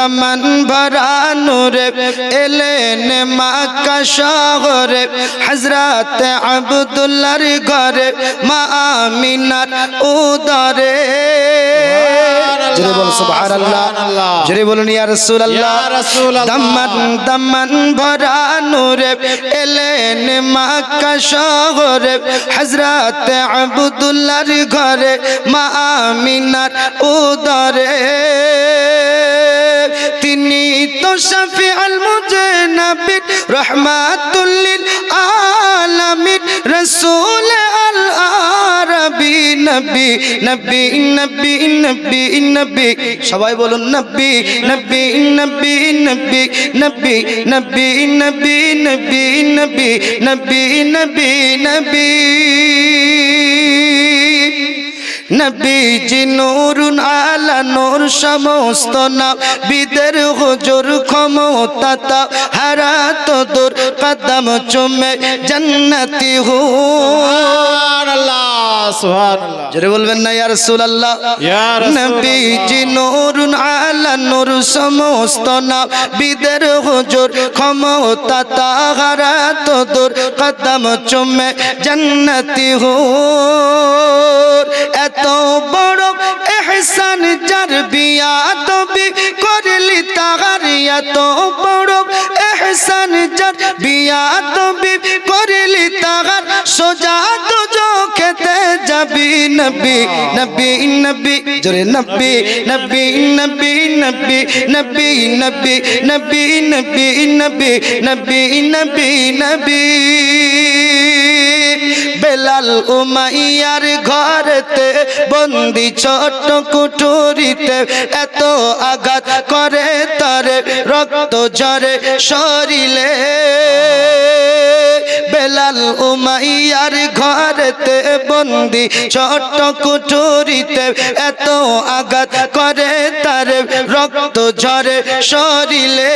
দামান ভরা নূরে এলেন মাকা শহরে। হজরত আবদুল্লার ঘরে মা আমিনার উদরে। জোরে বল সুবহানাল্লাহ। জোরে বলুন ইয়া রাসূলুল্লাহ। দামান দামান ভরা নূরে এলেন মাকা শহরে। হজরত আবদুল্লাহর ঘরে মা আমিনার উদরে। তিনি তো শফি আল মুজনবির রহমাতুল্লিল আলামিন রসুল আল আরবি নবী নবী নবী নবী নবী সবাই বলুন নবী নবী নবী নবী নবী নবী নবী নবী নবী নবী নবী নবী নবীজি নুরুন আলা নূর সমস্ত বিদের হুজুর ক্ষমতা হারা তো দূর কদম চুমে জান্নাতি হু। জোরে বলবেন না ইয়া রাসূলুল্লাহ। ইয়া নবীজি নুরুন আলা নূর সমস্ত নাম। বিদের হুজুর ক্ষমতা হারা তো দূর কদম চুমে জান্নাতি হু। এত বড় এহসান যার বিয়া তবে করলি তাহার এত বড় এহসান যার বিয়া তবে করলি তাহার সোজা তো খেতে যাবি নবী নবী নবী জোরে নবী নবী নবী নবী নবী নবী নবী নবী নবী নবী নবী নবী বেলাল উমাইয়ার ঘরেতে, বন্দি ছোট কুটুরিতে এত আঘাত করে তারে রক্ত ঝরে শরীরে। বেলাল উমাইয়ার ঘরেতে, বন্দি ছোট কুটুরিতে এত আঘাত করে তারে রক্ত ঝরে শরীরে।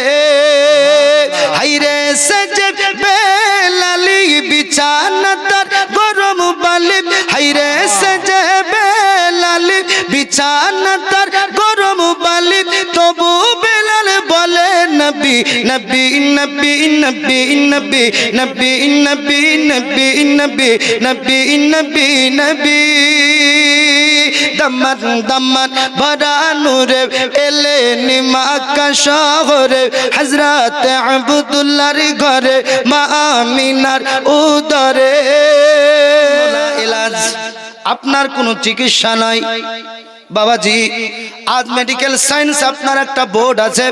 হাইরে সেজে বেলালি বিছানা তার বালি হাইরে সেজে বেলালি বিছানা তার গরম বালি তবু বেলাল বলে নবী নবী নবী নবী নবী নবী নবী নবী নবী নবী নবী নবী দমন দমন ভরা নূরে এলে নিমাকা শহরে হজরত আবদুল্লাহর ঘরে মা আমিনার উদরে ইলাজ আপনার কোনো চিকিৎসা নাই। বাবাজি, আজ মেডিকেল সায়েন্স আপনার একটা বোর্ড আছে।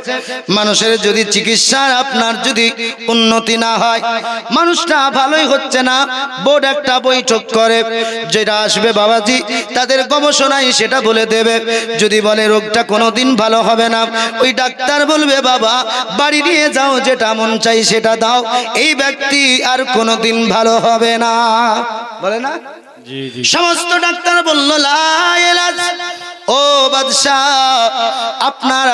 মানুষের যদি চিকিৎসার আপনার যদি উন্নতি না হয়, মানুষটা ভালোই হচ্ছে না। বোর্ড একটা বৈঠক করে, যেটা আসবে বাবাজি, তাদের গবেষণায় সেটা বলে দেবে। যদি বলে রোগটা কোনো দিন ভালো হবে না, ওই ডাক্তার বলবে, বাবা, বাড়ি নিয়ে যাও, যেটা মন চাই সেটা দাও। এই ব্যক্তি আর কোনোদিন ভালো হবে না। বলে না? সমস্ত ডাক্তার বলল, লা ইলাজ। ও বাদশাহ, আপনার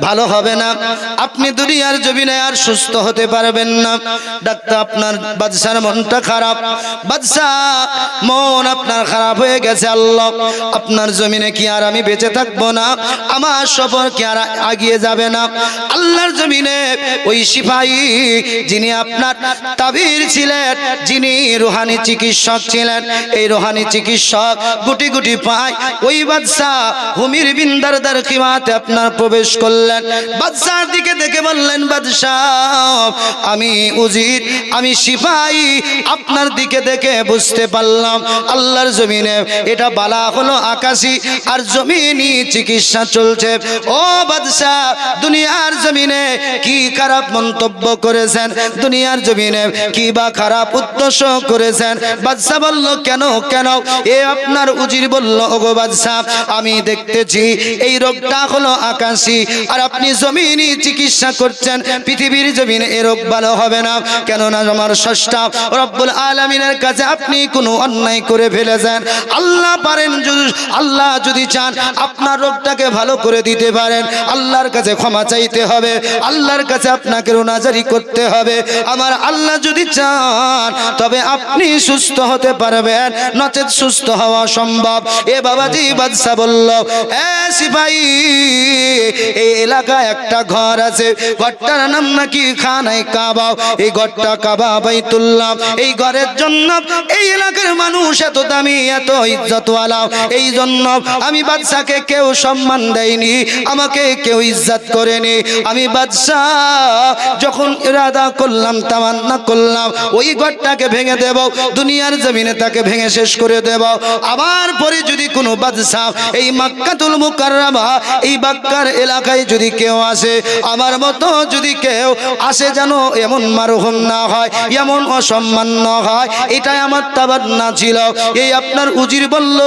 ভালো হবে না। আপনি দুনিয়ার জমিনে আর সুস্থ হতে পারবেন না। ডাক্তার, আপনার বাদশার মনটা খারাপ। বাদশাহ, মন আপনার খারাপ হয়ে গেছে, আল্লাহ। আপনার জমিনে কি আর আমি বেঁচে থাকব না? আমার সফর কি আর আগিয়ে যাবে না? আল্লাহর জমিনে ওই সিপাহী যিনি আপনার তাবির ছিলেন, যিনি রুহানি চিকিৎসক ছিলেন এই রুহানি চিকিৎসক গুটি গুটি পায়। ওই বাদশাহ হুমির বিন্দার দার খিমাতে আপনার প্রবেশ করলেন। বাদশার দিকে দেখে বললেন বাদশাহ আমি উজির, আমি সিপাহী। আপনার দিকে দেখে বুঝতে পারলাম, আল্লাহর জমিনে এটা বালা হলো আকাশি আর জমিনি চিকিৎসা চলছে। ও বাদশাহ দুনিয়ার জমিনে কি খারাপ মন্তব্য করেছেন? দুনিয়ার জমিনে কি বা খারাপ উদ্দেশ্য করেছেন? বাদশাহ বলল, কেন কেন? এ আপনার উজির বলল, ওগো বাদশাহ, আমি দেখতেছি এই রোগটা হলো আকাশি। আর আপনি জমিনি চিকিৎসা করছেন, পৃথিবীর জমিনে এ রোগ ভালো হবে না। কেননা আমার ষষ্ঠা রব্বুল আলমিনের কাছে আপনি কোনো অন্যায় করে ফেলেছেন। আল্লাহ পারেন আল্লাহ যদি চান, আপনার রোগটাকে ভালো করে দিতে পারেন। আল্লাহর কাছে ক্ষমা চাইতে হবে, আল্লাহর কাছে আপনাকে রোনাজারি করতে হবে। আমার আল্লাহ যদি চান, তবে আপনি সুস্থ হতে পারবেন। নচেত সুস্থ হওয়া সম্ভব। এ বাবাজি বাদশাহ বলল, এ সিপাই এই এলাকায় একটা ঘর আছে। ঘরটার নাম নাকি খানাই কাবা। এই ঘরটা কাবা বাইতুল্লাহ। এই ঘরের জন্য এই এলাকার মানুষ এত দামি, এত ইজ্জতওয়ালা। এই জন্য আমি বাদশাকে কেউ সম্মান দেয়নি, আমাকে কেউ ইজ্জত করেনি। আমি বাদশাহ যখন ইরাদা করলাম, তামান্না করলাম, ওই ঘরটাকে ভেঙে দেব, দুনিয়ার জমিনে তাকে ভেঙে শেষ করে দেব। আবার পরে যদি কোনো বাদশাহ এই মাক্কাতুল মুকাররামা এই বাক্কার এলাকায় যদি কেউ আসে, আমার মতো যদি কেউ আসে যেন এমন মারহুম না হয়, এমন অসম্মান না হয়, এটাই আমার তাবার না ছিল। এই আপনার উজির বলল,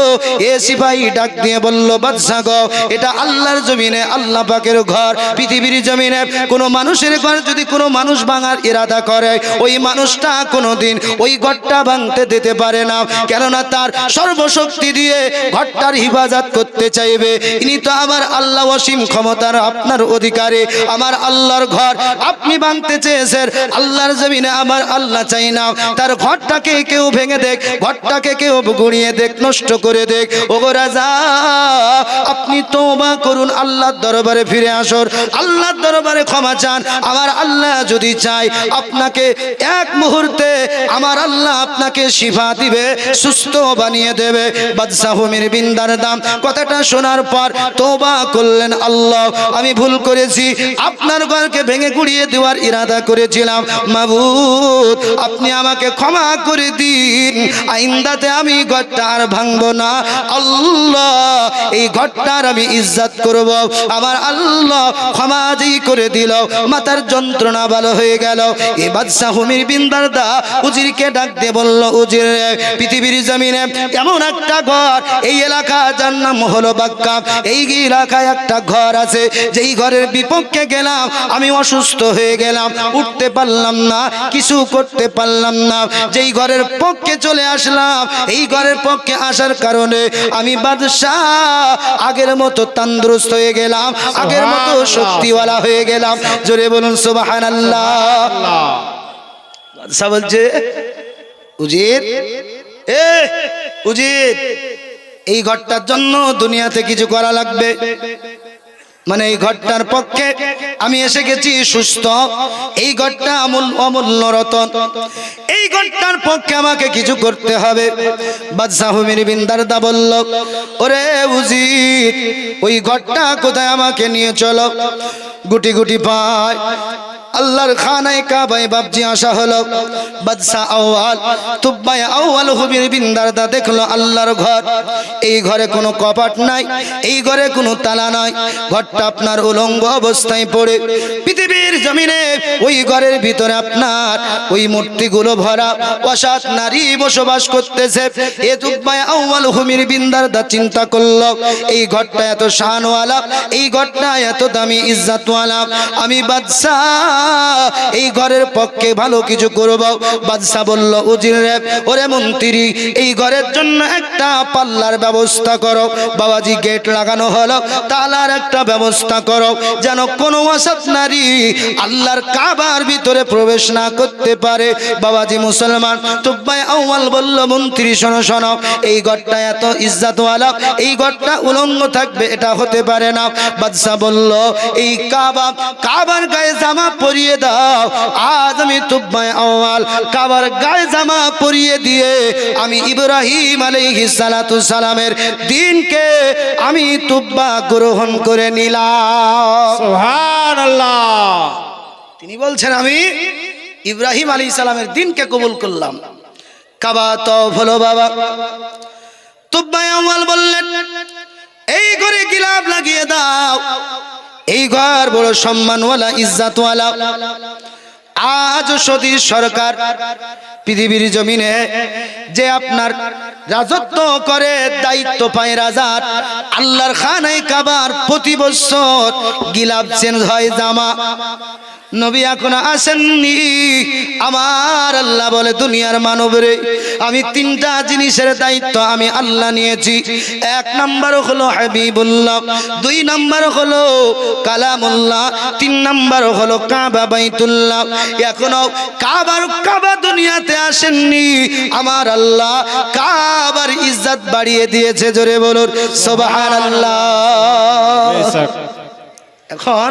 এ সিপাহী ডাক দিয়ে বলল, বাদশাহ গো, এটা আল্লাহর জমিনে, আল্লাহ পাকের ঘর, পৃথিবীর জমিনে। কোনো মানুষের ঘর যদি কোনো মানুষ ভাঙার ইরাদা করে, ওই মানুষটা কোনোদিন ওই ঘরটা ভাঙতে দিতে পারে না। কেননা তার সর্বশক্তি দিয়ে ঘরটার হিফাজত করতে চাইবে। ইনি তো আমার আল্লাহ অসীম ক্ষমতার আপনার অধিকারে। আমার আল্লাহর ঘর আপনি ভাঙতে চেয়েছেন। আল্লাহর জমিনে আমার আল্লাহ চাই না। তার ঘরটাকে কেউ ভেঙে দেখ, ঘরটাকে কেউ গুড়িয়ে দেখ, নষ্ট করে দেখ। ওগো রাজা, আপনি তোবা করুন, আল্লাহর দরবারে ফিরে আসুন। আল্লাহর দরবারে ক্ষমা চান। আমার আল্লাহ যদি চাই আপনাকে এক মুহূর্তে আমার আল্লাহ আপনাকে শিফা দিবে। সুস্থ বানিয়ে দেবে। বাদশাহ মের বিন্দার দাম। কথাটা শোনার পর তোবা করলেন আল্লাহ। আমি ভুল করেছি। আপনার ঘরকে ভেঙে গুড়িয়ে দেওয়ার ইরাদা করেছিলাম। মাবুদ আপনি আমাকে ক্ষমা করে দিন। আইন্দাতে আমি ঘরটা আর ভাঙবো না। আল্লাহ এই ঘরটার আমি ইজ্জাত করব। আমার আল্লাহ ক্ষমা যেই করে দিল মাতার যন্ত্রণা ভালো হয়ে গেল। এ বাদশাহ হুমির বিন্দার দা উজিরকে ডাক দিয়ে বলল উজির রে, পৃথিবীর জমিনে এমন একটা ঘর এই এলাকা যার নাম হলো বাক্কা। এই এলাকায় একটা ঘর আছে যেই ঘরের বিপক্ষে গেলাম আমি অসুস্থ হয়ে গেলাম উঠতে পারলাম না কিছু করতে পারলাম না। যেই ঘরের পক্ষে চলে আসলাম এই ঘরের পক্ষে আসার কারণে আমি বাদশাহ আগের মতো তন্দুরস্ত হয়ে গেলাম আগের মতো শক্তিওয়ালা হয়ে গেলাম। জোরে বলুন সুবাহান আল্লাহ বাদশাহ বলছে উজির এ, উজির, এই ঘরটার জন্য দুনিয়াতে কিছু করা লাগবে। মানে এই ঘরটার পক্ষে আমি এসে গেছি সুস্থ। এই ঘরটা আমূল, অমূল্য রতন। এই ঘরটার পক্ষে আমাকে কিছু করতে হবে। বাদশাহ মির বিন্দারদা বলল, ওরে উজির, ওই ঘরটা কোথায় আমাকে নিয়ে চলো? গুটি গুটি পায় আল্লাহর খানায় কাবায় বাবজি আসা হলো। বাদশা আউয়াল তুব্বাই আউয়াল হুবির বিন্দারদা দেখল আল্লাহর ঘর। এই ঘরে কোনো কপাট নাই, এই ঘরে কোনো তালা নাই। ঘরটা আপনার উলঙ্গ অবস্থায় পড়ে। পৃথিবীর জমিনে ওই ঘরের ভিতরে আপনার ওই মূর্তিগুলো ভরা। অসাত নারী বসবাস করতেছে। এ তুব্বাই আউয়াল হুমির বিন্দারদা চিন্তা করল, এই ঘরটা এত শানওয়ালা, এই ঘরটা এত দামি ইজ্জাতওয়ালা। আমি বাদশাহ এই ঘরের পক্ষে ভালো কিছু করব। বাদশাহ বলল, উজির রে, ওরে মন্ত্রী, এই ঘরের জন্য একটা পাল্লার ব্যবস্থা করো। বাবাজি গেট লাগানো হলো, তালার একটা ব্যবস্থা করো, যেন কোনো অসৎ নারী আল্লাহর কাবার ভিতরে প্রবেশ না করতে পারে। বাবাজি মুসলমান তুব্বাই আউয়াল বলল, মন্ত্রী, শোনো শোনো, এই ঘরটা এত ইজ্জাতওয়ালা, এই ঘরটা উলঙ্গ থাকবে, এটা হতে পারে না। বাদশাহ বলল, এই কাবা, কাবার গায়ে জামা পরিয়ে দাও। আজ আমি তুব্বাই আওয়াল কাবার গায়ে জামা পরিয়ে দিয়ে আমি ইব্রাহিম আলাইহিস সালাতু সালামের দিনকে আমি তুব্বা গ্রহণ করে নিলাম। সুবহানাল্লাহ। তিনি বলছেন আমি ইব্রাহিম আলী সালামের দিনকে কবুল করলাম। কাবা তো হলো বাবা। তুব্বাই বললেন এই করে গিলাপ লাগিয়ে দাও। এই ঘর বড় সম্মানওয়ালা, ইজ্জাতওয়ালা। আজ সদী সরকার পৃথিবীর জমিনে যে আপনার রাজত্ব করে, দায়িত্ব পায় রাজার আল্লাহর খানায় কাবার প্রতি বছর গিলাপ চেঞ্জ হয় জামা। নবী এখন আসেননি। আমার আল্লাহ বলে দুনিয়ার মানব রে আমি তিনটা জিনিসের দায়িত্ব আমি আল্লাহ নিয়েছি। এক নাম্বার হলো হাবিবুল্লাহ দুই নাম্বার হলো কালামুল্লাহ তিন নাম্বার হলো কাবা বাইতুল্লাহ। এখনও কাবার কাবা দুনিয়াতে আসেননি। আমার আল্লাহ কাবার ইজ্জত বাড়িয়ে দিয়েছে জোরে বলুন সুবহানাল্লাহ। বেশক এখন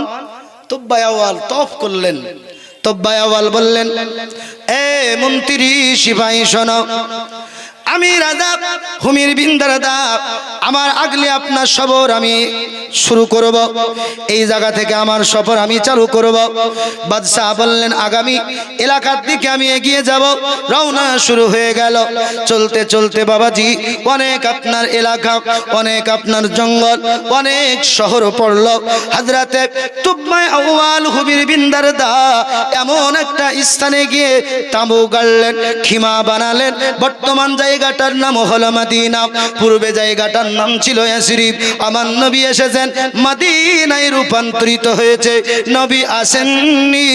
তোব্বায়াওয়াল তফ করলেন। তোব্বায়াওয়াল বললেন এ মন্ত্রী সিপাহী শোনো আমি রাজা হুমির বিন্দা রাজা আমার আগলে আপনার সবর আমি শুরু করব। এই জায়গা থেকে আমার সফর আমি চালু করব। বাদশাহ বললেন, আগামী এলাকার দিকে আমি এগিয়ে যাব। রওনা শুরু হয়ে গেল। চলতে চলতে বাবাজি, অনেক আপনার এলাকা, অনেক আপনার জঙ্গল, অনেক শহর পড়ল। হাজরাতে তুব্বাই আউয়াল হুবির বিন্দার দা, এমন একটা স্থানে গিয়ে তাঁবু গাড়লেন, খিমা বানালেন। বর্তমান জায়গাটার নাম হলো মাদিনা। পূর্বে জায়গাটার নাম ছিল ইয়াসরিব আমার নবী এসেছেন, মাদিনায় রূপান্তরিত হয়েছে। নবী আসেননি,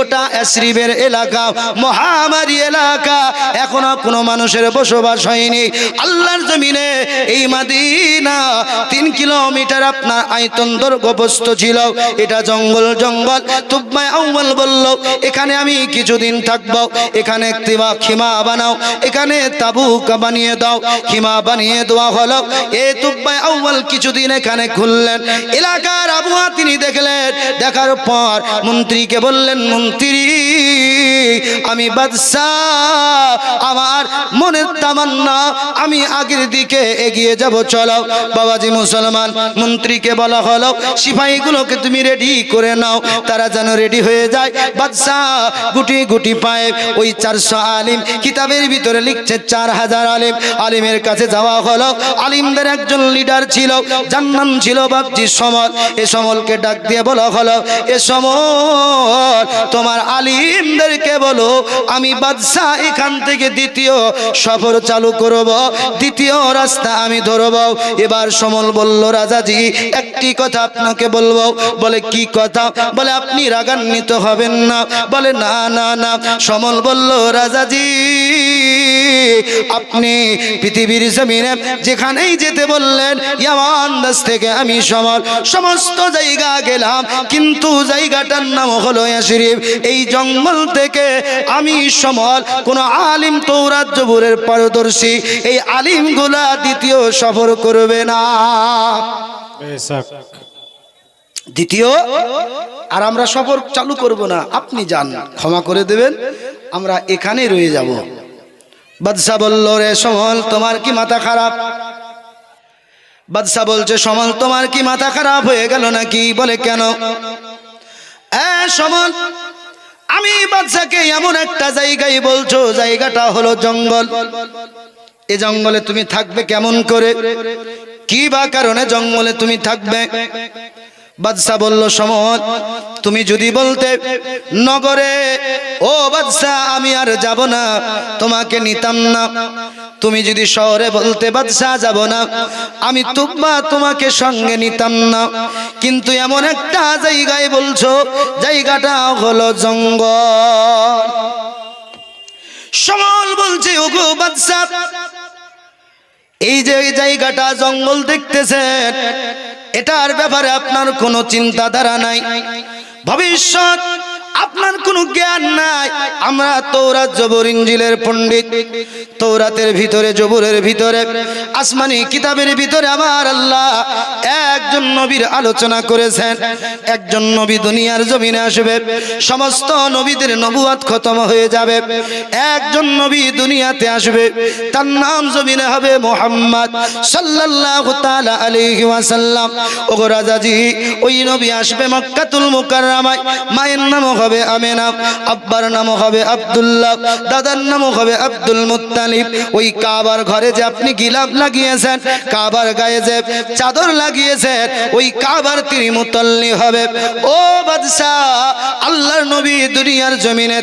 ওটা ইয়াসরিবের এলাকা, মহামারী এলাকা। এখনও কোনো মানুষের বসবাস হয়নি। আল্লাহর জমিনে এই মাদিনা তিন কিলোমিটার আপনার আয়তন দৈর্ঘ্যপ্রস্থ ছিল। এটা জঙ্গল জঙ্গল। তুব্বাই আউ্বাল বলল, এখানে আমি কিছুদিন থাকব। এখানে একটি বা খিমা বানাও। এখানে তাবুক বানিয়ে দাও খিমা বানিয়ে দেওয়া হলো। এ তুব্বাই আউ্বাল কিছুদিন এখানে খুললেন এলাকার আবহাওয়া তিনি দেখলেন। দেখার পর মন্ত্রীকে বললেন, মন্ত্রী, আমি বাদশাহ, আমার মনের তামান্না, আমি আগের দিকে এগিয়ে যাব, চলো। বাবাজি মুসলমান, মন্ত্রীকে বলা হলো, সিপাহীগুলোকে তুমি রেডি করে নাও, তারা যেন রেডি হয়ে যায়। বাদশাহ গুটি গুটি পায়ে ওই চারশো আলিম কিতাবের ভিতরে লিখছে, চার হাজার আলিম, আলিমের কাছে যাওয়া হলো। আলিমদের একজন লিডার ছিল, যার নাম ছিল বাবজি সমল এ সমলকে ডাক দিয়ে বলা হলো, এ সমল তোমার আলিমদেরকে বলো, আমি বাদশাহ এখান থেকে দ্বিতীয় সফর চালু করব, দ্বিতীয় রাস্তা আমি ধরব। এবার সমল বলল, রাজাজি, একটি কথা আপনাকে বলব। বলে, কি কথা? বলে, আপনি রাগান্বিত হবেন না। বলে, না না না। সমল বলল, রাজাজি আপনি পৃথিবীর জমিনে যেখানেই যেতে বললেন ইয়ামান দাস থেকে আমি সমল সমস্ত জায়গা গেলাম কিন্তু জায়গাটার নাম হলো শরীফ এই জঙ্গল থেকে আমি সমল কোন আলিম তৌরাত জবুরের পারদর্শী এই আলিমগুলা দ্বিতীয় সফর করবে না। দ্বিতীয় আর আমরা সফর চালু করব না আপনি যান ক্ষমা করে দেবেন আমরা এখানে রয়ে যাব। বাদশাহ বলল, রে সমল, তোমার কি মাথা খারাপ? বাদশাহ বলছে, সমল, তোমার কি মাথা খারাপ হয়ে গেল নাকি? বলে, কেন? সমল, আমি বাদশাকে এমন একটা জায়গায় বলছো, জায়গাটা হলো জঙ্গল। এ জঙ্গলে তুমি থাকবে কেমন করে? কি বা কারণে জঙ্গলে তুমি থাকবে? বাদশাহ বলল সমল তুমি যদি বলতে, নগরে, ও বাদশাহ আমি আর যাব না, তোমাকে নিতাম না। তুমি যদি শহরে বলতে বাদশাহ যাব না, আমি তুব্বা তোমাকে সঙ্গে নিতাম না। কিন্তু এমন একটা জায়গায় বলছো, জায়গাটা হলো জঙ্গল। সমল বলছে, ওগো বাদশাহ এই যে জায়গাটা জঙ্গল দেখতেছেন এটার ব্যাপারে আপনার কোনো চিন্তাধারা নাই। ভবিষ্যৎ আপনার কোনো জ্ঞান নাই। আমরা তৌরাত জবর ইঞ্জিলের পণ্ডিত। তৌরাতের ভিতরে, জবরের ভিতরে, আসমানি কিতাবের ভিতরে আমার আল্লাহ একজন নবীর আলোচনা করেছেন। একজন নবী দুনিয়ার জমিনে আসবে, সমস্ত নবীদের নবুয়াত খতম হয়ে যাবে। একজন নবী দুনিয়াতে আসবে, তার নাম জমিনে হবে মোহাম্মদ আলাইহি ওয়াসাল্লাম। ওগো রাজাজি, ওই নবী আসবে মক্কাতুল মুকাররমায়। মায়ের নামও হবে আমেনা, আব্বার নামও হবে আব্দুল্লাহ, দাদার নামও হবে আব্দুল মুত্তালিব। ওই কাবার ঘরে যে আপনি গিলাপ লাগিয়েছেন, কাবার গায়ে যে চাদর লাগিয়েছেন, ওই কাবার তিনি মুতল্লি হবে। ও বাদশাহ, আল্লাহর নবী দুনিয়ার জমিনে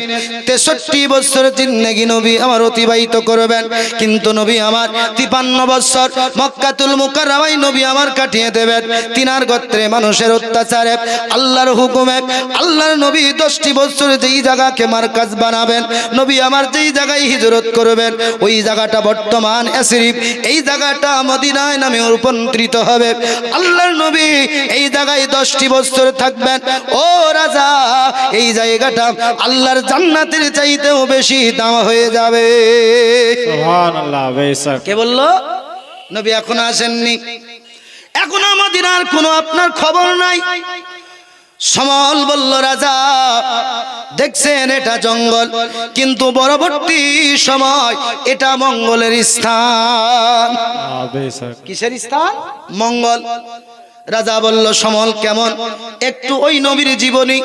তেষট্টি বছর জিন্দেগি নবী আমার অতিবাহিত করবেন। কিন্তু নবী আমার তিপান্ন বছর মক্কাতুল মুকাররমায় নবী আমার কাটিয়ে দেবেন। তিনার গোত্রে মানুষের অত্যাচারে, আল্লাহর হুকুমে, আল্লাহর নবী দশ দশটি বছর যেই জায়গাকে মার্কাজ বানাবেন নবী আমার যেই জায়গায় হিজরত করবেন ওই জায়গাটা বর্তমান এসরিফ এই জায়গাটা মদিনায় নামে রূপান্তরিত হবে। আল্লাহর নবী এই জায়গায় দশটি বছর থাকবেন। ও রাজা এই জায়গাটা আল্লাহর জান্নাতের চাইতেও বেশি দাম হয়ে যাবে। কে বলল? নবী এখনও আসেননি। এখনও মদিনার কোনো আপনার খবর নাই। সমল বলল রাজা দেখছেন এটা জঙ্গল কিন্তু পরবর্তী সময় এটা মঙ্গলের স্থান। কিসের স্থান? মঙ্গল। রাজা বলল, সমল কেমন? একটু ওই নবীর জীবনী,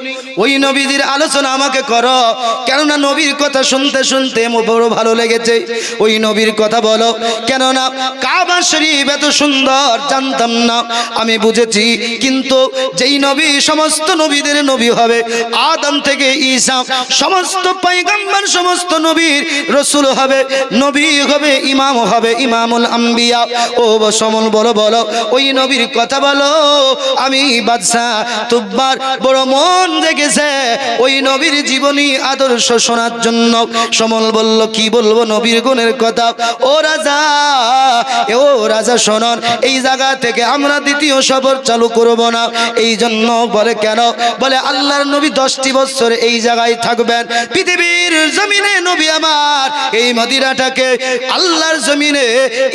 ওই নবীদের আলোচনা আমাকে করো। কেননা নবীর কথা শুনতে শুনতে বড় ভালো লেগেছে। ওই নবীর কথা বলো, কেননা কাবা শরীফ এত সুন্দর, জানতাম না, আমি বুঝেছি। কিন্তু যেই নবী, সমস্ত নবীদের নবী হবে। আদম থেকে ঈসা, সমস্ত পয়গম্বর, সমস্ত নবীর রসুল হবে। নবী হবে, ইমাম হবে, ইমামুল আম্বিয়া। ও সমল বলো বলো, ওই নবীর কথা বলো আমি বাদশাহ তুব্বার বড় মন জেগেছে। ওই নবীর জীবনী আদর্শ শোনার জন্য সমল বলল, কি বলব নবীর গুণের কথা? ও রাজা ও রাজা শোনন, এই জায়গা থেকে আমরা দ্বিতীয় সফর চালু করব না। এই জন্য বলে, কেন? বলে, আল্লাহর নবী দশটি বছর এই জায়গায় থাকবেন। পৃথিবীর জমিনে নবী আমার, এই মদিরাটাকে আল্লাহর জমিনে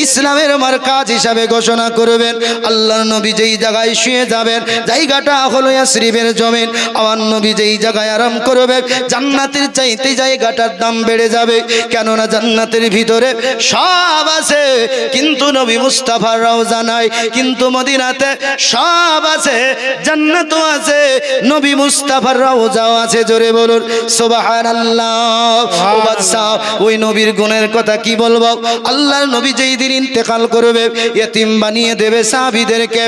ইসলামের মার কাজ হিসাবে ঘোষণা করবেন। আল্লাহর নবী যেই জায়গায় শুয়ে যাবেন, জায়গাটা হলো ইয়াসরিবের জমিন। আমার নবী যেই জায়গায় আরাম করবে, জান্নাতের চাইতে জায়গাটার দাম বেড়ে যাবে। কেননা জান্নাতের ভিতরে সব আছে, কিন্তু নবী মুস্তাফার রওজা নাই, কিন্তু মদিনাতে সব আছে, জান্নাতও আছে, নবী মুস্তাফার রওজাও আছে, জোরে বলুন ও বাদশাহ ওই নবীর গুণের কথা কি বলব? আল্লাহর নবী যেই দিন ইন্তেকাল করবে ইতিম বানিয়ে দেবে সাহাবীদেরকে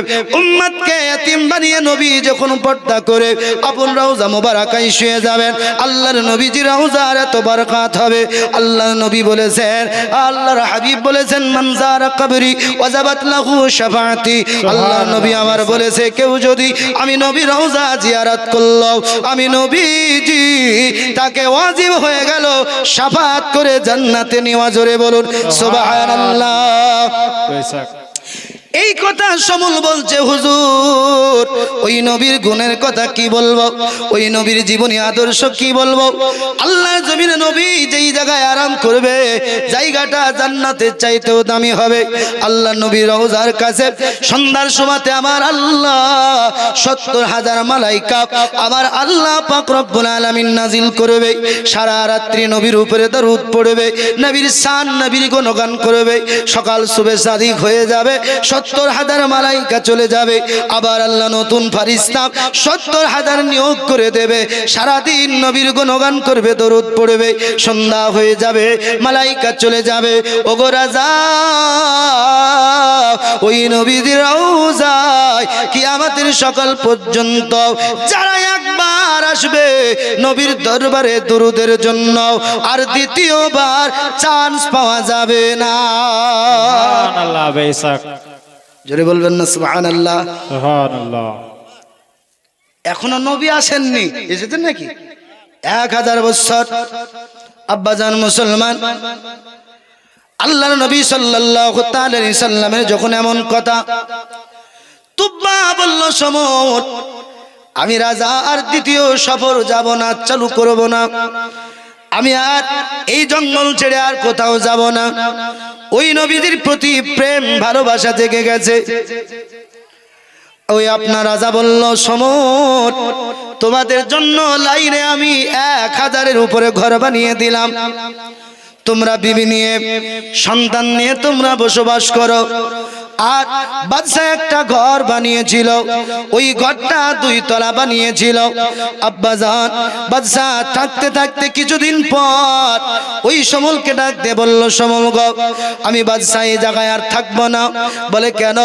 উম্মতকে ইতিম বানিয়ে নবী যখন পর্দা করে আপন রওজা মোবারকায় শুয়ে যাবেন। আল্লাহর নবীজি রওজার এত বরকত হবে। আল্লাহর নবী বলেছেন আল্লাহর হাবিব বলেছেন মানজার কবরি ওয়াজাবাত লাহু শাফাতি। আল্লাহর নবী আমার বলেছে কেউ যদি আমি নবী রওজা জিয়ারত করল আমি নবীজি তাকে ওয়াজিব হয়ে গেল শাফাত করে জান্নাতে নেওয়া। জোরে বলুন সুবহানাল্লাহ। এই কথা সমল বলছে হুজুর। ওই নবীর গুণের কথা কি বলব? ওই নবীর জীবনী আদর্শ কি বলব? আল্লাহ জমিন নবী যেই জায়গায় আরাম করবে, জায়গাটা জান্নাতের চাইতেও দামি হবে। আল্লাহ নবী রওজার কাছে সন্ধ্যার সময়তে আমার আল্লাহ সত্তর হাজার মালাইকা আমার আল্লাহ পাক রব্বুল আলামিন নাজিল করবে। সারা রাত্রি নবীর উপরে দরুদ পড়বে, নবীর সান নবীর গুণগান করবে। সকাল, শুভে সাদিক হয়ে যাবে। সত্তর হাজার মালাইকা চলে যাবে। আবার আল্লাহ নতুন ফারিস্তা সত্তর হাজার নিয়োগ করে দেবে। সারাদিন নবীর গুণগান করবে, দরুদ পড়বে, সন্ধ্যা হয়ে যাবে, মালাইকা চলে যাবে। ওগো রাজা, ওই নবীদের রওজায় কি আমাদের সকাল পর্যন্ত যারা একবার আসবে নবীর দরবারে দরুদের জন্য, আর দ্বিতীয়বার চান্স পাওয়া যাবে না। বেশক। জোরে বলবেন না সুবহানাল্লাহ। সুবহানাল্লাহ। এখনও নবী আসেননি এসেছেন নাকি? এক হাজার বছর আব্বাজান মুসলমান। আল্লাহর নবী আলাইহি সাল্লামের যখন এমন কথা তুব্বা বলল সমর আমি রাজা আর দ্বিতীয় সফর যাব না চালু করব না। আমি আর এই জঙ্গল ছেড়ে আর কোথাও যাব না। ওই নবীদের প্রতি প্রেম, ভালোবাসা থেকে গেছে। ওই আপনার রাজা বলল, সমর, তোমাদের জন্য লাইনে আমি এক হাজারের উপরে ঘর বানিয়ে দিলাম। তোমরা বিবি নিয়ে, সন্তান নিয়ে তোমরা বসবাস করো। আর বাদশাহ একটা ঘর বানিয়েছিল। ওই ঘরটা দুই তলা বানিয়েছিল। আব্বাজান বাদশাহ থাকতে থাকতে কিছুদিন পর ওই সমলকে ডাক দিয়ে বলল, সমল আমি বাদশাহ এই জায়গায় আর থাকব না। বলে, কেন?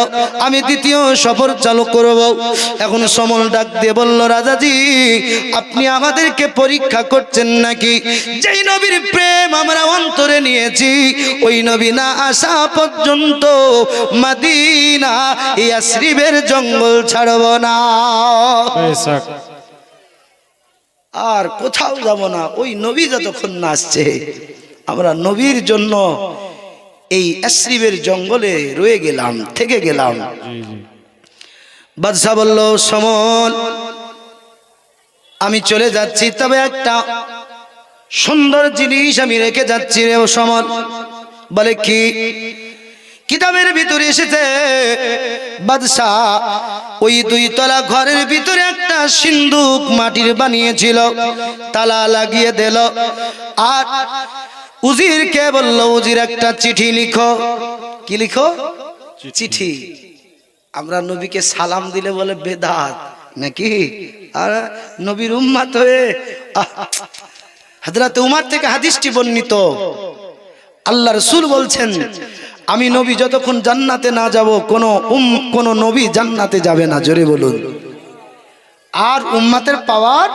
আমি দ্বিতীয় সফর চালু করব। এখন সমল ডাক দিয়ে বলল, রাজাজি, আপনি আমাদেরকে পরীক্ষা করছেন নাকি? যেই নবীর প্রেম আমরা অন্তরে নিয়েছি, ওই নবী না আসা পর্যন্ত মাদিনা ইয়াসরিবের জঙ্গল ছাড়ব না। আর কোথাও যাব না ওই নবী যতক্ষণ না আসছে আমরা নবীর জন্য এই অ্যাশ্রিবের জঙ্গলে রয়ে গেলাম থেকে গেলাম। বাদশাহ বলল সমল আমি চলে যাচ্ছি তবে একটা সুন্দর জিনিস আমি রেখে যাচ্ছি রে ও সমল। বলে কি? কিতাবের ভিতরে এসেছে বাদশাহ ওই দুই তলা ঘরের ভিতরে একটা সিন্ধুক মাটির বানিয়েছিল তালা লাগিয়ে দিল। আর উজিরকে বলল উজির একটা চিঠি লিখো। কি লিখো? চিঠি। আমরা নবীকে সালাম দিলে বলে বেদাত নাকি? আর নবীর উম্মাত হয়ে হাজরাতে উমার থেকে হাদিসটি বর্ণিত। আল্লাহ রসুল বলছেন আমি নবী যতক্ষণ জান্নাতে না যাব, কোন উম, কোন নবী জান্নাতে যাবে না, জোরে বলুন। আর উম্মাতের পাওয়ার,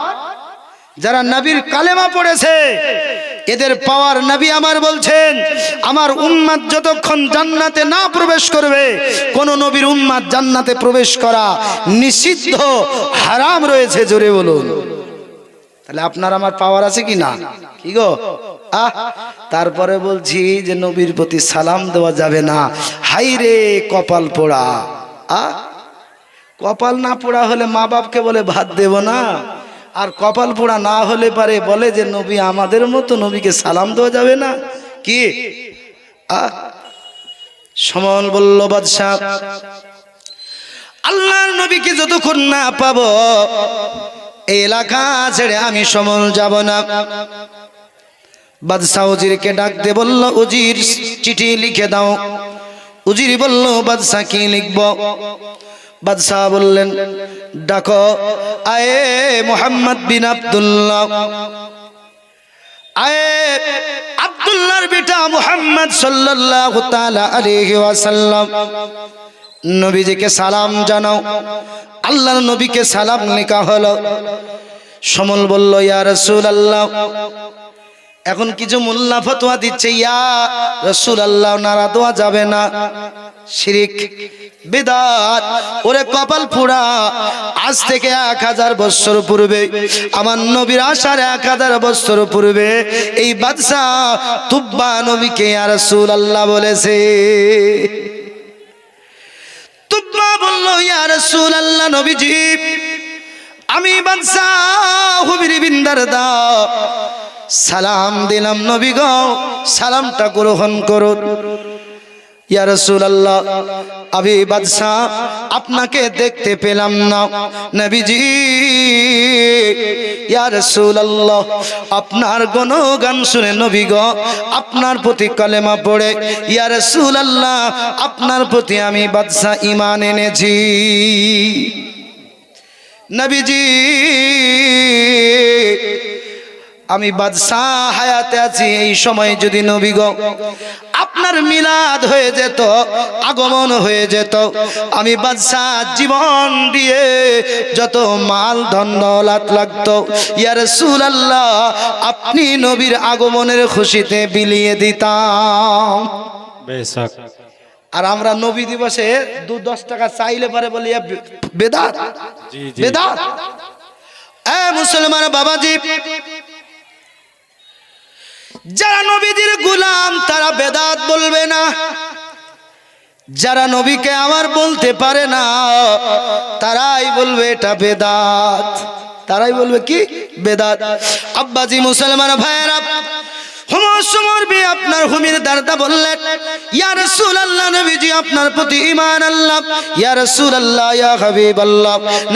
যারা নবীর কালেমা পড়েছে, এদের পাওয়ার নবী আমার বলছেন, আমার উম্মাদ যতক্ষণ জান্নাতে না প্রবেশ করবে, কোন নবীর উম্মাদ জান্নাতে প্রবেশ করা নিষিদ্ধ, হারাম রয়েছে, জোরে বলুন। তাহলে আপনার আমার পাওয়ার আছে কি না? কি গো? আহ, তারপরে বলছি যে নবীর প্রতি সালাম দেওয়া যাবে না। হাই রে কপাল পোড়া। আহ, কপাল না পোড়া হলে মা বাপকে বলে ভাত দেব না। আর কপাল পোড়া না হলে পারে বলে যে নবী আমাদের মতো নবীকে সালাম দেওয়া যাবে না। কি? আহ, সমল বলল, বাদশাহ, আল্লাহর নবীকে যতক্ষণ না পাবো এই এলাকা ছেড়ে আমি সমল যাব না। বাদশাহ উজিরকে ডাকতে বলল, উজির, চিঠি লিখে দাও। উজির বলল, বাদশাহ কি লিখব? বাদশাহ বললেন, ডাকো, আয়ে মোহাম্মদ বিন আব্দুল্লাহ। আয়ে আব্দুল্লাহর বেটা মুহাম্মদ সাল্লাল্লাহু তাআলা আলাইহি ওয়াসাল্লাম। নবীজিকে সালাম জানাও। আল্লাহর নবীকে সালাম নিকা হলো। সমল বলল, ইয়া রসুল আল্লাহ এখন কিছু মোল্লা ফতোয়া দিচ্ছে, ইয়া রসুল আল্লাহ নারা দেওয়া যাবে না। শিরিক, বেদাত, ওরে কপাল পোড়া আজ থেকে এক হাজার বছর পূর্বে, আমার নবীর আসার এক হাজার বছর পূর্বে, এই বাদশাহ তুব্বা নবীকে আর রসুল আল্লাহ বলেছে। বলল সুল আল্লাহ নবীজি, আমি বাদশাহ হুবির দা সালাম দিলাম নবী গো, সালামটা গ্রহণ করুন। আবি বাদশাহ আপনাকে দেখতে পেলাম না। নবীজি, ইয়া রাসূলুল্লাহ, আপনার গান শুনে নবী গো, আপনার প্রতি কলেমা পড়ে। ইয়া রাসূলুল্লাহ, আপনার প্রতি আমি বাদশাহ ঈমান এনেছি। নবীজি, আমি বাদশাহ হায়াতে আছি, এই সময় যদি নবী আপনার মিলাদ হয়ে যেত আগমন হয়ে যেত। আমি বাদশাহ জীবন দিয়ে যত মাল ধন দৌলাত লাগতো ইয়ার আল্লাহ আপনি নবীর আগমনের খুশিতে বিলিয়ে দিতাম। বেশক। আর আমরা নবী দিবসে দু দশ টাকা চাইলে পারে বলি বেদাত বেদাত। এ মুসলমান বাবাজি যারা নবীদের গুলাম, তারা বেদাত বলবে না। যারা নবীকে আমার বলতে পারে না, তারাই বলবে এটা বেদাত। তারাই বলবে কি? বেদাত। আব্বাজি মুসলমান ভাইয়েরা আপনার হুমির দারদা বললেন নবীজি আপনার প্রতি আল্লাহ ইয়া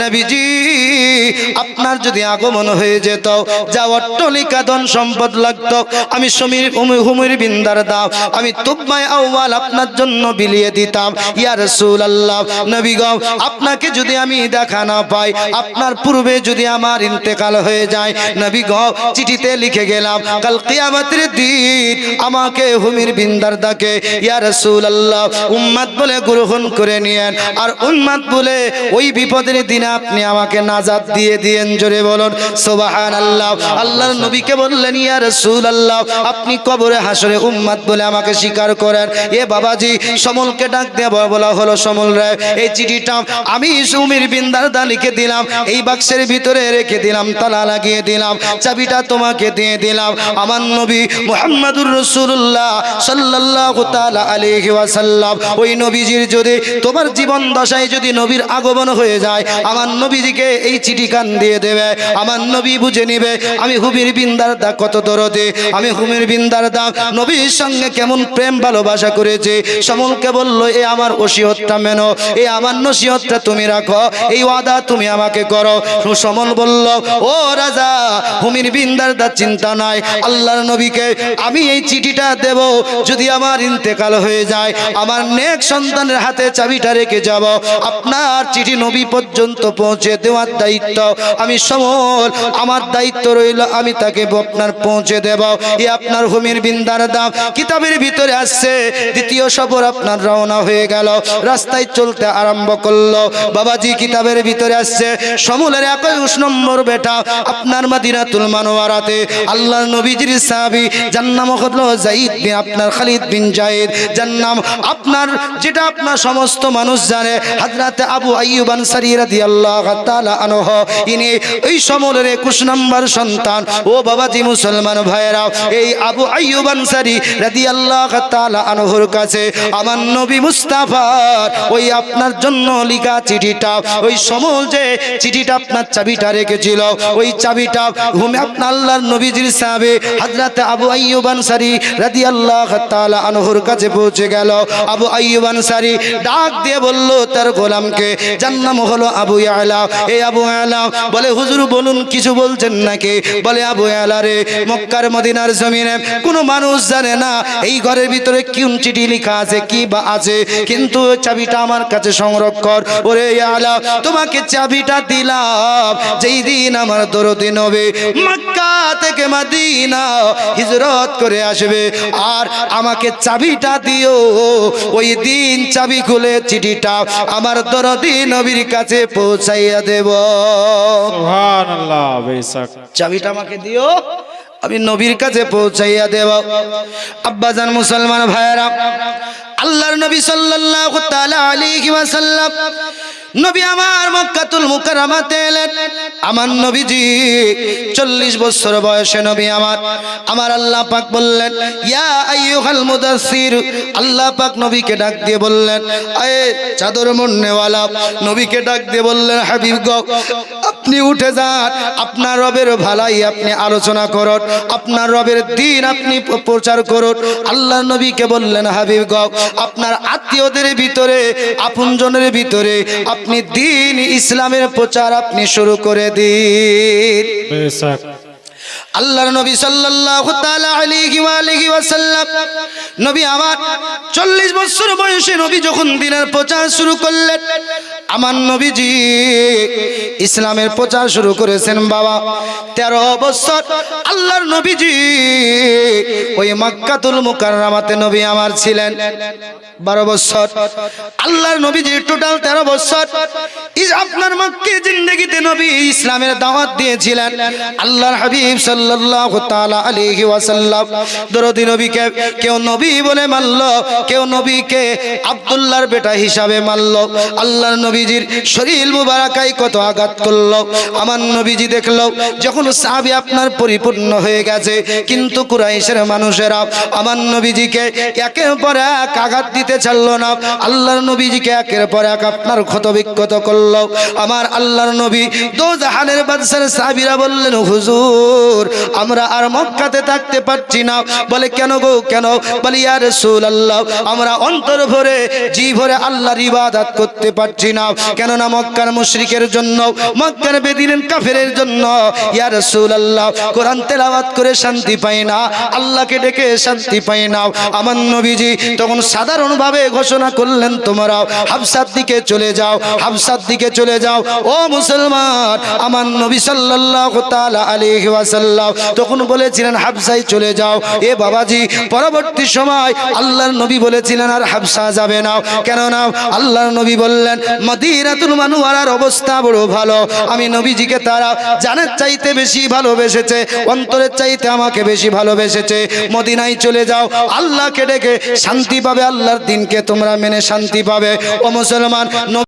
নবীজি, আপনার যদি আগমন হয়ে যেত ধন সম্পদ আমি সমীর হুমির বিন্দার দাও আমি তুব্বাই আউয়াল আপনার জন্য বিলিয়ে দিতাম। ইয়া রাসূলুল্লাহ নবী গো আপনাকে যদি আমি দেখা না পাই, আপনার পূর্বে যদি আমার ইন্তেকাল হয়ে যায় নবী চিঠিতে লিখে গেলাম, কাল কিয়ামতের দিন দিন আমাকে হুমির বিন্দার দাকে ইয়া রাসূলুল্লাহ, উম্মাত বলে গ্রহণ করে নিয়েন। আর উম্মাত বলে, ওই বিপদের দিনে আপনি আমাকে নাজাত দিয়ে দিয়েন, জোরে বলুন, সুবহানাল্লাহ। আল্লাহর নবীকে বললেন, ইয়া রাসূলুল্লাহ, আপনি কবরে হাসরে উম্মাত বলে আমাকে স্বীকার করেন। এ বাবাজি, সমলকে ডাক দিয়ে বলা হলো সমল রায় এই চিঠিটা আমি সুমির বিন্দার দা লিখে দিলাম, এই বাক্সের ভিতরে রেখে দিলাম, তালা লাগিয়ে দিলাম, চাবিটা তোমাকে দিয়ে দিলাম। আমার নবী মুহাম্মাদুর রাসূলুল্লাহ সাল্লাল্লাহু তাআলা আলাইহি ওয়াসাল্লাম। ওই নবীজির যদি তোমার জীবন দশায় যদি নবীর আগমন হয়ে যায়, আমার নবীজিকে এই চিঠি কান দিয়ে দেবে, আমার নবী বুঝে নিবে, আমি হুমির বিন্দার দা কত দরদে, আমি হুমির বিন্দার দা নবীর সঙ্গে কেমন প্রেম ভালোবাসা করেছে, সমলকে বলল, এ আমার ওসিয়তটা মেনো, এ আমার নসিহতটা তুমি রাখো, এই ওয়াদা তুমি আমাকে করো। সমল বলল, ও রাজা, হুমির বিন্দার দা চিন্তা নাই, আল্লাহর নবীকে আমি এই চিঠিটা দেব, যদি আমার ইন্তেকাল হয়ে যায়, আমার নেক সন্তানের হাতে চাবিটা রেখে যাব। আপনার চিঠি নবী পর্যন্ত পৌঁছে দেওয়ার দায়িত্ব। আমি সমল, আমার দায়িত্ব রইল, আমি তাকে আপনার পৌঁছে দেব। এ আপনার হুমির বিন্দার দাম। কিতাবের ভিতরে আসছে, দ্বিতীয় সফর আপনার রওনা হয়ে গেল। রাস্তায় চলতে আরম্ভ করল। বাবাজি, কিতাবের ভিতরে আসছে, সমলের একুশ নম্বর বেটা, আপনার মাদিনাতুল মানোয়ারাতে। আল্লাহ নবীজির সাহাবি যার নাম হলো জাইদ বিন আপনার খালিদ বিন জাইদ, যার নাম আপনার, যেটা আপনার সমস্ত মানুষ জানে হাজরাতে আবু আইয়ুব আনসারী রাদিয়াল্লাহু তাআলা আনহু, ইনি এই সমলের একুশ নম্বর সন্তান। ও বাবাজি মুসলমান ভাইয়েরা, এই আবু আইয়ুব আনসারী রাদিয়াল্লাহু তাআলা আনহুর কাছে আমার নবী মুস্তাফার ওই আপনার জন্য লিখা চিঠিটা, ওই সমল যে চিঠিটা আপনার চাবিটা রেখেছিল, ওই চাবিটা ঘুমে আপনার আল্লাহর নবীজির সাহাবে হযরতে আবু আইয়ুব আনসারী রাদিয়াল্লাহু তাআলা আনহুর কাছে পৌঁছে গেল। আবু আইয়ুব ডাক দিয়ে বলল, তার গোলামকে যার নাম হলো আবু এই আবু বলে, হুজুর, বলুন, কিছু বলছেন নাকি? বলে, আবু রে, মক্কার মদিনার জমিনে কোনো মানুষ জানে না, এই ঘরের ভিতরে কোন চিঠি লেখা আছে, কি বা আছে, কিন্তু চাবিটা আমার কাছে সংরক্ষণ। ওরে আলা তোমাকে চাবিটা দিলাম, যেই দিন আমার দরদি নবে মক্কা থেকে মাদিনা, হিজরত করে আসবে। আর আমাকে চাবিটা দিও। ওই দিন চাবি খুলে চিঠিটা আমার দরদি নবীর কাছে পৌঁছাইয়া দেব। চাবিটা আমাকে দিও আমি নবীর কাছে পৌঁছাইয়া দেব। আব্বাজান মুসলমান ভাইয়েরা আল্লাহর নবী সাল্লাল্লাহু তাআলা আলাইহি ওয়াসাল্লাম নবী আমার মক্কাতুল মুকাররমাতে এলেন। আমার নবীজি চল্লিশ বছর বয়সে নবী আমার। আমার আল্লাহ পাক বললেন, ইয়া আইয়ুহাল মুদাসসির। আল্লাহ পাক নবীকে ডাক দিয়ে বললেন, আয়ে চাদর মন্নেওয়ালা। নবীকে ডাক দিয়ে বললেন, হাবিব গো, আপনি উঠে যান। আপনার রবের ভালাই আপনি আলোচনা করুন। আপনার রবের দিন আপনি প্রচার করুন। আল্লাহ নবীকে বললেন, হাবিব গো, আপনার আত্মীয়দের ভিতরে, আপনজনের ভিতরে আপনি দিন ইসলামের প্রচার আপনি শুরু করে দিন। আল্লাহর নবী সাল্লাল্লাহু তাআলা আলাইহি ওয়া আলিহি ওয়াসাল্লাম নবী আমার 40 বছর বয়সে নবী যখন দিনের প্রচার শুরু করলেন আমার নবীজি ইসলামের প্রচার শুরু করেছেন বাবা। 13 বছর আল্লাহর নবীজি ওই মক্কাতুল মুকাররমাতে নবী আমার ছিলেন। 12 বছর আল্লাহর নবীজি টোটাল 13 বছর আপনার মক্কে জিন্দেগিতে নবী ইসলামের দাওয়াত দিয়েছিলেন। আল্লাহর হাবিব সাল্লাল্লাহু তাআলা আলাইহি ওয়াসাল্লাম। দরদি নবীকে কেউ নবী বলে মানল, কেউ নবীকে আব্দুল্লাহর বেটা হিসাবে মানলো। আল্লাহর নবীজির শরীর মুবারাকাই কত আঘাত করল। আমার নবীজি দেখল, যখন সাহাবী আপনার পরিপূর্ণ হয়ে গেছে, কিন্তু কুরাইশের মানুষেরা আমার নবীজিকে একের পর এক আঘাত দিতে ছাড়লো না। আল্লাহর নবীজিকে একের পর এক আপনার ক্ষত বিক্ষত করল। আমার আল্লাহর নবী দো জাহানের বাদশার সাহাবীরা বললেন, হুজুর, আমরা আর মক্কাতে থাকতে পারছি না। বলে, কেন গো, কেন? বলে, ইয়া রাসূলুল্লাহ, আমরা অন্তর ভরে, জি ভরে আল্লাহর ইবাদত করতে পারছি না। নাও। কেননা মক্কার মুশরিকের জন্য, মক্কার বেদিনের কাফেরের জন্য, ইয়া রাসূলুল্লাহ, কোরআন তেলাওয়াত করে শান্তি পাই না, আল্লাহকে ডেকে শান্তি পাই না। আমার নবীজি তখন সাধারণভাবে ঘোষণা করলেন তোমরাও, হাফসার দিকে চলে যাও, হাফসার দিকে চলে যাও। ও মুসলমান, আমার নবী সাল্লাল্লাহু তাআলা তখন বলেছিলেন হাফসাই চলে যাও। এ বাবাজি, পরবর্তী সময় আল্লাহর নবী বলেছিলেন, আর হাফসা যাবে না। কেননা আল্লাহর নবী বললেন মদিনাতুল মানুয়ারার অবস্থা বড় ভালো। আমি নবীজিকে তারা জানের চাইতে বেশি ভালোবেসেছে, অন্তরের চাইতে আমাকে বেশি ভালোবেসেছে। মদিনায় চলে যাও, আল্লাহকে ডেকে শান্তি পাবে, আল্লাহর দিনকে তোমরা মেনে শান্তি পাবে। ও মুসলমান